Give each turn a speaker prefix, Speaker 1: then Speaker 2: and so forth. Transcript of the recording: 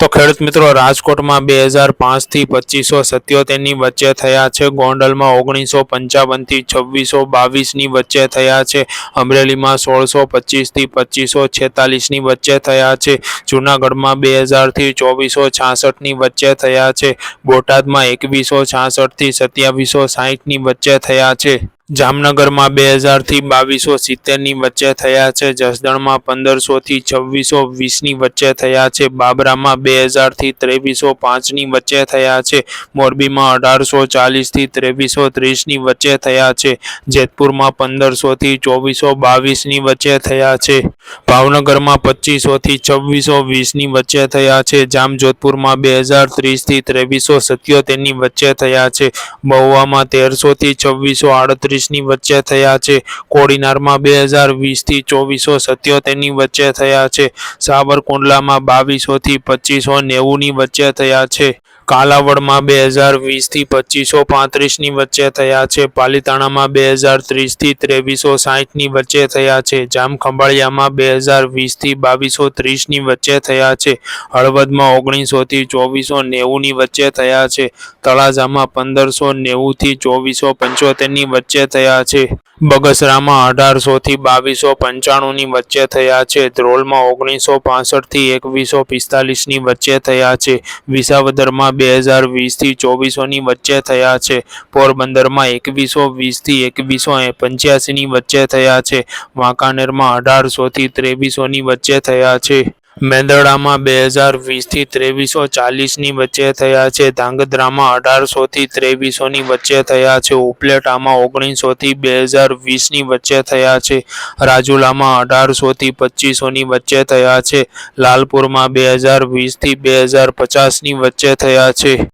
Speaker 1: તો ખેડૂત મિત્રો, રાજકોટમાં બે હજાર પાંચથી પચીસો સત્યોતેરની વચ્ચે થયા છે. ગોંડલમાં ઓગણીસો પંચાવનથી છવ્વીસો બાવીસની વચ્ચે થયા છે. અમરેલીમાં સોળસો પચીસથી પચીસો છેતાલીસની વચ્ચે થયા છે. જૂનાગઢમાં બે હજારથી ચોવીસો છાસઠની વચ્ચે થયા છે. બોટાદમાં એકવીસો છાસઠથી સત્યાવીસો સાહીઠની વચ્ચે થયા છે. જામનગરમાં બે હજારથી બાવીસો સિત્તેરની વચ્ચે થયા છે. જસદણમાં પંદરસોથી છવ્વીસો વીસની વચ્ચે થયા છે. બાબરામાં બે હજારથી ત્રેવીસો પાંચની વચ્ચે થયા છે. મોરબીમાં અઢારસો ચાલીસથી ત્રેવીસો ત્રીસની વચ્ચે થયા છે. જેતપુરમાં પંદરસોથી ચોવીસો બાવીસની વચ્ચે થયા છે. ભાવનગરમાં પચીસોથી છવ્વીસો વીસની વચ્ચે થયા છે. જામજોધપુરમાં બે હજાર ત્રીસથી ત્રેવીસો સત્યોતેરની વચ્ચે થયા છે. મહુવામાં તેરસોથી છવ્વીસો આડત્રીસની વચ્ચે થયા છે. કોડીનારમાં બે હજાર વીસથી ચોવીસો સત્યોતેરની વચ્ચે થયા છે. સાવરકુંડલામાં બાવીસોથી પચીસો નેવુંની વચ્ચે થયા છે. કાલાવડમાં બે હજાર વીસથી પચીસો પાંત્રીસની વચ્ચે થયા છે. પાલીતાણામાં બે હજાર ત્રીસથી ત્રેવીસો સાહીઠની વચ્ચે થયા છે. જામખંભાળિયામાં બે હજાર વીસથી બાવીસો ત્રીસની વચ્ચે થયા છે. હળવદમાં ઓગણીસોથી ચોવીસો નેવુંની વચ્ચે થયા છે. તળાજામાં પંદરસો નેવુંથી ચોવીસો પંચોતેરની વચ્ચે થયા છે. બગસરામાં અઢારસોથી બાવીસો પંચાણુંની વચ્ચે થયા છે. ધ્રોલમાં ઓગણીસો પાસઠથી એકવીસો પિસ્તાલીસની વચ્ચે થયા છે. વિસાવદરમાં બે હજાર વીસથી ચોવીસોની વચ્ચે થયા છે. પોરબંદરમાં એકવીસો વીસથી એકવીસો પંચ્યાસીની વચ્ચે થયા છે. વાંકાનેરમાં અઢારસોથી ત્રેવીસોની વચ્ચે થયા છે. મેંદરડામાં બે હજાર વીસથી ત્રેવીસો ચાલીસની વચ્ચે થયા છે. ધાંગધ્રામાં અઢારસોથી ત્રેવીસોની વચ્ચે થયા છે. ઉપલેટામાં ઓગણીસોથી બે હજાર વીસની વચ્ચે થયા છે. રાજુલામાં અઢારસોથી પચીસોની વચ્ચે થયા છે. લાલપુરમાં બે હજાર વીસથી બે હજાર પચાસની વચ્ચે થયા છે.